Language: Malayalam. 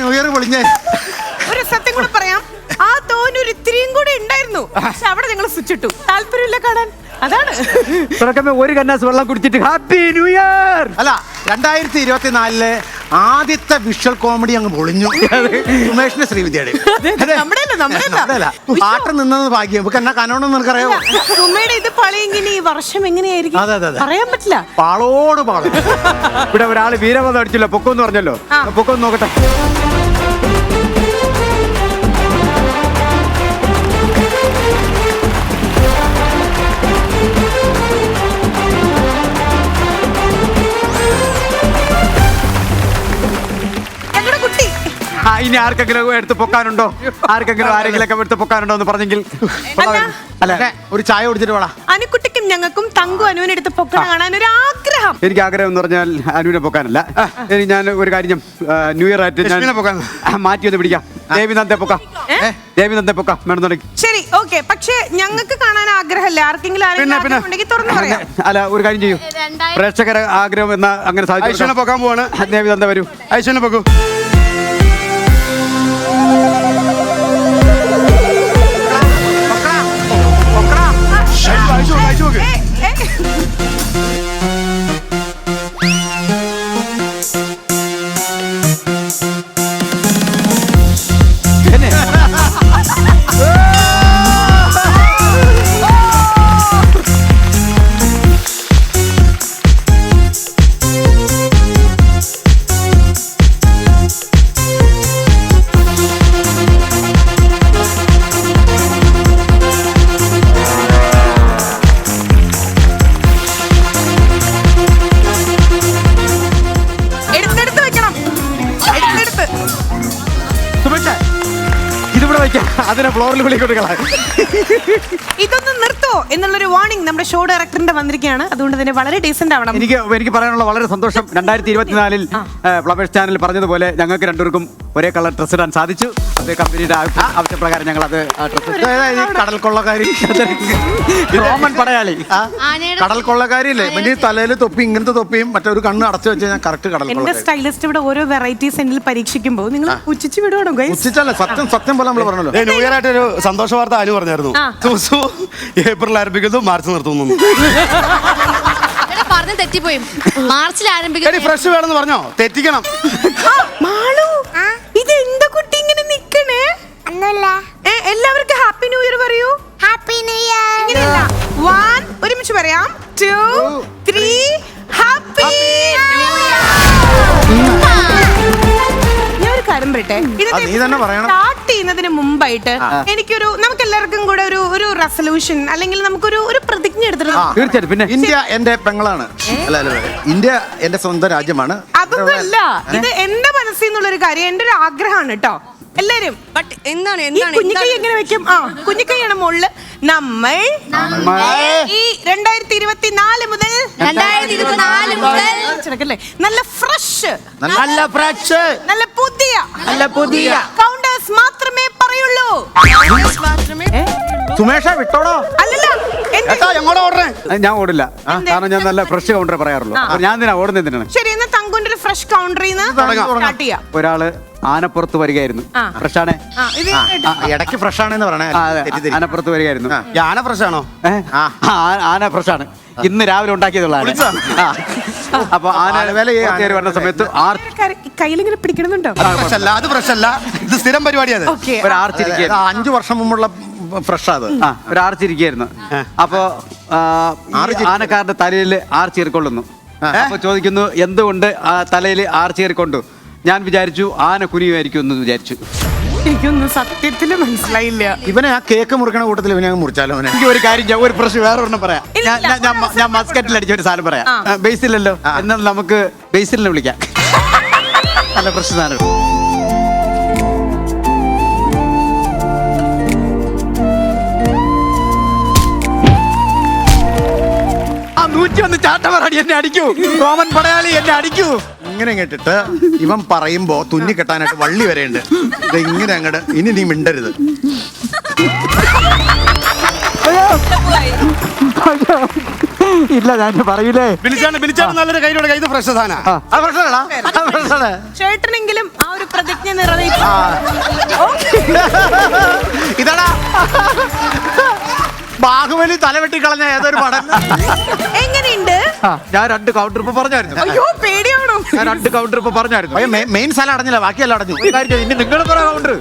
ന്യൂ ഇയർ പൊളിഞ്ഞ്. ഒരു സത്യം കൂടെ പറയാം. ആ തോന്നൊരു ഇത്തിരിയും കൂടെ ഉണ്ടായിരുന്നു. പക്ഷെ അവിടെ ഞങ്ങൾ സ്വിച്ച് ഇട്ടു. താല്പര്യമില്ല കാണാൻ. അതാണ്. തുടക്കമേ ഒരു കന്നാസ് വെള്ളം കുടിച്ചിട്ട് ഹാപ്പി ന്യൂ ഇയർ അല്ല രണ്ടായിരത്തി ഇരുപത്തിനാലിലെ ആദ്യത്തെ വിഷ്വൽ കോമഡി അങ്ങ് പൊളിഞ്ഞു. സുമേഷിന്റെ ശ്രീവിദ്യയുടെ. പാട്ട് നിന്നത് ഭാഗ്യം. നമുക്ക് എന്നാ കനോണെന്ന് നിനക്കറിയാമോ സുമയുടെ ഇത് ഈ വർഷം എങ്ങനെയായിരിക്കും? അതെ, അതെ, അതെ. പറയാൻ പറ്റില്ല. പാളോട് പാളും. ഇവിടെ ഒരാൾ വീരവധം അടിച്ചില്ല. പൊക്കം പറഞ്ഞല്ലോ. ആ. പൊക്കം നോക്കട്ടെ. ഇനി ആർക്കെങ്കിലും എടുത്ത് പൊക്കാനുണ്ടോ? ആർക്കെങ്കിലും ആരെങ്കിലും ഒക്കെ എടുത്ത് പൊക്കാനുണ്ടോ എന്ന് പറഞ്ഞെങ്കിൽ? അല്ല. ഒരു ചായ കുടിച്ചിട്ട് വേണം അനുക്കുട്ടിക്കും ഞങ്ങൾക്കും തങ്കു അനുവിനെടുത്ത് പൊക്കണ കാണാൻ ഒരു ആഗ്രഹം എനിക്ക് ആഗ്രഹം എന്ന് പറഞ്ഞാൽ അനുവിനെ പൊക്കാനല്ല. ഇനി ഞാൻ ഒരു കാര്യം. ന്യൂ ഇയർ ആയിട്ട് ഞാൻ മാറ്റി ഒന്ന് പിടിക്കാം. ദേവിനന്ദെ പൊക്കാം? ദേവിനന്ദെ പൊക്കാം വേണമെന്നുണ്ടെങ്കിൽ ശരി ഓക്കെ. പക്ഷെ ഞങ്ങൾക്ക് കാണാൻ ആഗ്രഹമല്ല. ആർക്കെങ്കിലും അല്ല ഒരു കാര്യം ചെയ്യൂ. പ്രേക്ഷകരെ ആഗ്രഹം എന്ന അങ്ങനെ ഐശ്വര്യ സാധിച്ചു പൊക്കാൻ പോവാണ്. ദേവിനന്ദ വരൂ. ഐശ്വര്യ പൊക്കൂ. അതിനെ ഫ്ലോറിൽ വിളിക്കൊടുക്കളാ. ഇതൊന്നും നിർത്തോ എന്നുള്ളൊരു വാർണിംഗ് നമ്മുടെ ഷോ ഡയറക്ടറിന്റെ വന്നിരിക്കുകയാണ്. അതുകൊണ്ട് തന്നെ വളരെ ഡീസന്റ് ആവണം. എനിക്ക് എനിക്ക് പറയാനുള്ള വളരെ സന്തോഷം. രണ്ടായിരത്തി ഇരുപത്തിനാലിൽ ഫ്ലവേഴ്സ് ചാനൽ പറഞ്ഞതുപോലെ ഞങ്ങൾക്ക് രണ്ടുപേർക്കും ഒരേ കളർ ഡ്രസ് ഇടാൻ സാധിച്ചു. അത് കമ്പനിയുടെ ആവശ്യ- ആവശ്യപ്രകാരം ഞങ്ങൾ അത് കടൽ കൊള്ളക്കാരി റോമൻ പടയാളി. കടൽ കൊള്ളക്കാരില്ലേ പിന്നെ തലയിൽ തൊപ്പി ഇങ്ങനത്തെ തൊപ്പിയും മറ്റൊരു കണ്ണ് അടച്ചു വെച്ച് ഞാൻ കറക്റ്റ് കടൽ എന്റെ കൊള്ളക്കാരി സ്റ്റൈലിസ്റ്റ് ഇവിടെ ഓരോ വെറൈറ്റീസ് എന്നിൽ പരീക്ഷിക്കുമ്പോൾ നിങ്ങൾ ഉച്ചിച്ച് വിടുവാണോ ഉച്ചിച്ചല്ലേ സത്യം സത്യം പോലെ നമ്മൾ പറഞ്ഞല്ലോ. ആയിട്ട് ഒരു സന്തോഷ വാർത്ത അനു പറഞ്ഞായിരുന്നു. തുസു ഏപ്രിൽ ആരംഭിക്കുന്നു മാർച്ച് നിർത്തുന്നു. പറഞ്ഞു തെറ്റിപ്പോയി. മാർച്ചിൽ ആരംഭിക്കും ഫ്രഷ് വേണമെന്ന് പറഞ്ഞോ? തെറ്റിക്കണം. മാളു ഇത് എന്താ കുട്ടി ഇങ്ങനെ നിക്കണേ? ഒന്നുമില്ല. എല്ലാവർക്കും ഹാപ്പി ന്യൂ ഇയർ പറയൂ. Happy new year. ഇങ്ങനെയല്ല. വൺ ഒരുമിച്ച് പറയാം. ടു ത്രീ ഹാപ്പി ഞാൻ ഒരു കാര്യം പറയട്ടെ? അത് നീ തന്നെ പറയണം. ചെയ്യുന്നതിന് മുമ്പായിട്ട് എനിക്കൊരു നമുക്ക് എല്ലാവർക്കും കൂടെ ഒരു ഒരു റെസൊല്യൂഷൻ അല്ലെങ്കിൽ നമുക്കൊരു ഒരു പ്രതിജ്ഞ എടുത്തിട്ട് തീർച്ചയായിട്ടും. പിന്നെ ഇന്ത്യ എന്റെ പെങ്ങളാണ്. അല്ല അല്ല അല്ല. ഇന്ത്യ എന്റെ സ്വന്തം രാജ്യമാണ്. അതൊന്നുമല്ല ഇത് എന്റെ മനസ്സിൽ നിന്നുള്ള ഒരു കാര്യം എന്റെ ഒരു ആഗ്രഹമാണ് കേട്ടോ എല്ലാരും ബട്ട് എന്താണ് ഈ എന്താണ് കുഞ്ഞിക്കൈ എങ്ങനെ വെക്കും? ആ കുഞ്ഞിക്കൈയാണ് മുകളിൽ നമ്മൾ ഈ രണ്ടായിരത്തി ഇരുപത്തിനാല് മുതൽ രണ്ടായിരത്തി ഇരുപത്തിനാല് മുതൽ ചെറുക്കല്ലേ? നല്ല ഫ്രഷ് നല്ല ഫ്രഷ് നല്ല പുതിയ നല്ല പുതിയ. കൗണ്ടേഴ്സ് പറയുള്ളൂ മാത്രമേ സുമേഷ വിട്ടോടോ? അല്ലല്ല എന്റെ ഏട്ടാ എങ്ങോട്ടാ ഓടണേ? ഞാൻ ഓടില്ല. കാരണം ഞാൻ നല്ല ഫ്രഷ് കൗണ്ടർ പറയാറുള്ളൂ. അപ്പോൾ ഞാൻ എന്തിനാ ഓടുന്നത് എന്തിനാണ്? ശരി എന്നാ തങ്കുന്റെ ഒരു ഫ്രഷ് കൗണ്ടറിൽ നിന്ന് സ്റ്റാർട്ട് ചെയ്യാം. ഒരാൾ ആനപ്പുറത്ത് വരികയായിരുന്നു. ആ. ഫ്രഷാണേ. ആ ഇത് കേട്ടോ. ഇടയ്ക്ക് ഫ്രഷ് ആണെന്ന് പറയണേ. ആ, അതെ. തെറ്റിദ്ധരി. ആനപ്പുറത്ത് വരികയായിരുന്നു. ആ. യാന ഫ്രഷ് ആണോ ഏ? ആ. ആ, ആന ഫ്രഷാണ്. ഇന്ന് രാവിലെ ഉണ്ടാക്കിയതുള്ള? അപ്പൊ ആന വില വരുന്ന സമയത്ത് ആർ കയ്യിലിങ്ങനെ പിടിക്കണമെന്നുണ്ടോ? ഫ്രഷ് അല്ല അത് പ്രശ്നമല്ല. ഇത് സ്ഥിരം പരിപാടിയാണ്. ഓക്കെ. ഒരു ആർച്ചിരിക്കുകയായിരുന്നു അഞ്ചു വർഷം മുമ്പുള്ള ഫ്രഷ് അത്. ആ ഒരു ആർച്ചിരിക്കുകയായിരുന്നു അപ്പോ ആ, ഈ ആർച്ചിരിക്കുന്നു. ആനക്കാരന്റെ തലയിൽ ആർച്ചീറിക്കൊള്ളുന്നു അപ്പൊ ചോദിക്കുന്നു എന്തുകൊണ്ട് ആ തലയിൽ ആർച്ചീറിക്കൊണ്ടു ഞാൻ വിചാരിച്ചു ആന കുനിയുമായിരിക്കും എന്ന് വിചാരിച്ചു. എനിക്കൊന്നും സത്യത്തിൽ മനസ്സിലായില്ല. ഇവനെ ആ കേക്ക് മുറിക്കണ കൂട്ടത്തിൽ ഇവനെ അങ്ങ് മുറിച്ചാലോ അവനെ? എനിക്ക് ഒരു കാര്യം ഞാൻ ഒരു പ്രശ്നം വേറെ ഒരെണ്ണം പറയാം ഞാൻ- ഞാൻ- ഞാൻ മ- ഞാൻ മസ്കറ്റിൽ അടിച്ച ഒരു സാധനം പറയാം. ആ. ബേസിലല്ലോ എന്നാൽ നമുക്ക് ബേസിലിനെ വിളിക്കാം. നല്ല പ്രശ്നമാണ് ആ നൂറ്റി ഒന്ന് ചാട്ടമറാടി എന്നെ അടിക്കൂ. റോമൻ പടയാളി എന്നെ അടിക്കൂ. ഇങ്ങനെ കേട്ടിട്ട് ഇവൻ പറയുമ്പോ തുന്നി കെട്ടാനായിട്ട് വള്ളി വരെയുണ്ട് ഇത് ഇങ്ങനെ അങ്ങട് ഇനി നീ മിണ്ടരുത്. ഇല്ല ഞാൻ പറയൂലേ. വിളിച്ചാണ് വിളിച്ചാണ് നല്ലൊരു കയ്യിലൂടെ. കൈ ഫ്രഷ് സാധന. ചേട്ടനെങ്കിലും ആ ഒരു പ്രതിജ്ഞ നിറവേറ്റി. ഇതാടാ. ബാഹുബലി തലവെട്ടി കളഞ്ഞ ഏതൊരു പടം? എങ്ങനെയുണ്ട്? ഞാൻ രണ്ട് കൗണ്ടർ ഇപ്പൊ പറഞ്ഞായിരുന്നു. അയ്യോ പേടിയാണോ? ഞാൻ രണ്ട് കൗണ്ടർ ഇപ്പൊ പറഞ്ഞായിരുന്നു. മെയിൻ സ്ഥലം അടഞ്ഞില്ല ബാക്കിയെല്ലാം അടഞ്ഞു. ഇനി നിങ്ങൾ പറ കൗണ്ടർ